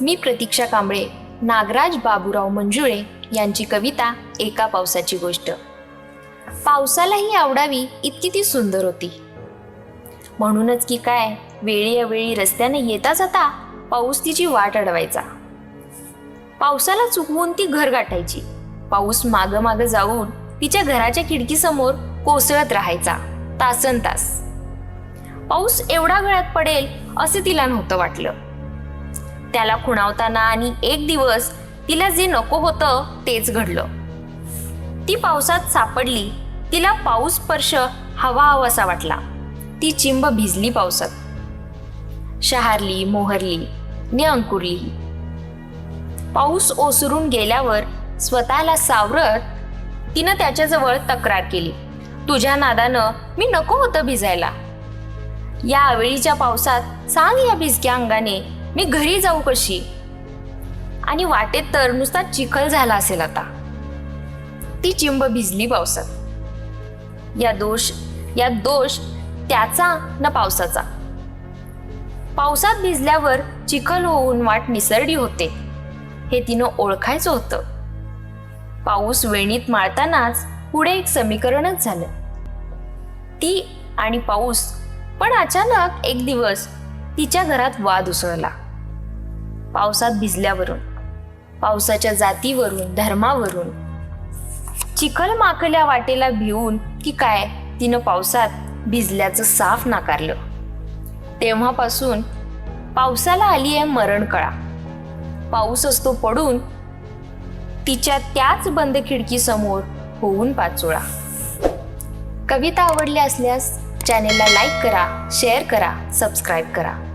मी प्रतीक्षा कांबळे नागराज बाबूराव मंजुळे यांची कविता एका पावसाची गोष्ट. पावसालाही आवडावी इतकी ती सुंदर होती. म्हणूनच की काय वेळी अवेळी रस्त्याने येता जाता पाऊस तिची वाट अडवायचा. पावसाला चुकवून ती घर गाठायची. पाऊस माग माग जाऊन तिच्या घराच्या खिडकीसमोर कोसळत राहायचा तासन तास पाऊस एवढा गळ्यात पडेल असे तिला नव्हतं वाटलं. त्याला खुणावताना आणि एक दिवस तिला जे नको होतं तेच घडलं. ती पावसात सापडली तिला पाऊस स्पर्श हवा हवासा वाटला. ती चिंब भिजली पावसात. शहारली मोहरली ने अंकुरली पाऊस ओसरून गेल्यावर स्वतःला सावरत तिनं त्याच्याजवळ तक्रार केली. तुझ्या नादानं मी नको होतं भिजायला. या आवेळीच्या पावसात सांग या भिजक्या अंगाने मी घरी जाऊ कशी? आणि वाटेत तर नुसता चिखल झाला असेल आता. ती चिंब भिजली पावसात. या दोष या दोष त्याचा न पावसाचा. पावसात भिजल्यावर चिखल होऊन वाट निसरडी होते. हे तिनं ओळखायचं होतं. पाऊस वेणीत माळतानाच पुढे एक समीकरणच झालं. ती आणि पाऊस पण अचानक एक दिवस तिच्या घरात वाद उसळला. पावसात भिजल्यावरून पावसाच्या जातीवरून धर्मावरून चिखल माकल्या वाटेला भिवून की काय तिनं पावसात भिजल्याचं साफ नाकारलं. तेव्हापासून पावसाला आली आहे मरण कळा. पाऊस असतो पडून तिच्या त्याच बंद खिडकीसमोर होऊन पाचोळा. कविता आवडल्या असल्यास चॅनेलला लाईक करा शेअर करा सबस्क्राईब करा.